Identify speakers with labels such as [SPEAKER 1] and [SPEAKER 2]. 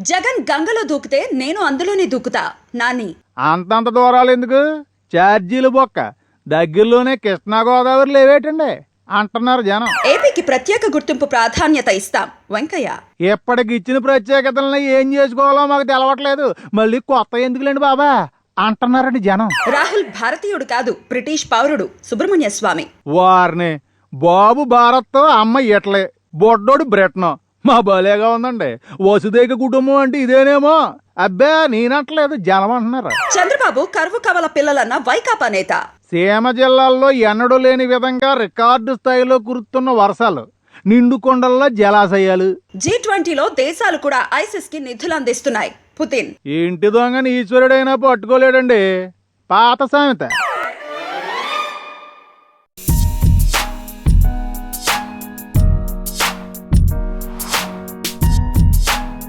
[SPEAKER 1] జగన్ గంగలో దూకితే నేను అందులోనే దూకుతా నాని.
[SPEAKER 2] అంతంత దూరాలు ఎందుకు? ఛార్జీలు బొక్క. దగ్గరలోనే కృష్ణా గోదావరి లేవేటండి? అంటున్నారు జనం.
[SPEAKER 1] ఏపీకి ప్రత్యేక గుర్తింపు ప్రాధాన్యత ఇస్తాం. వెంకయ్య.
[SPEAKER 2] ఇప్పటికి ఇచ్చిన ప్రత్యేకతలను ఏం చేసుకోవాలో మాకు తెలవట్లేదు. మళ్ళీ కొత్త ఎందుకులేండి బాబా? అంటున్నారండి జనం.
[SPEAKER 1] రాహుల్ భారతీయుడు కాదు బ్రిటిష్ పౌరుడు సుబ్రహ్మణ్య స్వామి.
[SPEAKER 2] వారిని బాబు భారత్తో అమ్మ ఇట్లే బొడ్డోడు బ్రిటన్. మా భలేగా ఉందండి. వసుదేక కుటుంబం అంటే ఇదేనేమో? అబ్బే నేనట్లేదు. జనం అంటున్నారు?
[SPEAKER 1] చంద్రబాబు కరువు కవల పిల్లలన్న వైకాపా నేత.
[SPEAKER 2] సీమ జిల్లాల్లో ఎన్నడూ లేని విధంగా రికార్డు స్థాయిలో కురుతున్న వర్షాలు నిండు కొండల్లో జలాశయాలు.
[SPEAKER 1] జీ ట్వంటీలో దేశాలు కూడా ఐసిస్కి నిధులు అందిస్తున్నాయి. పుతిన్.
[SPEAKER 2] ఇంటి దొంగని ఈశ్వరుడైనా పట్టుకోలేడండి. పాత సామెత.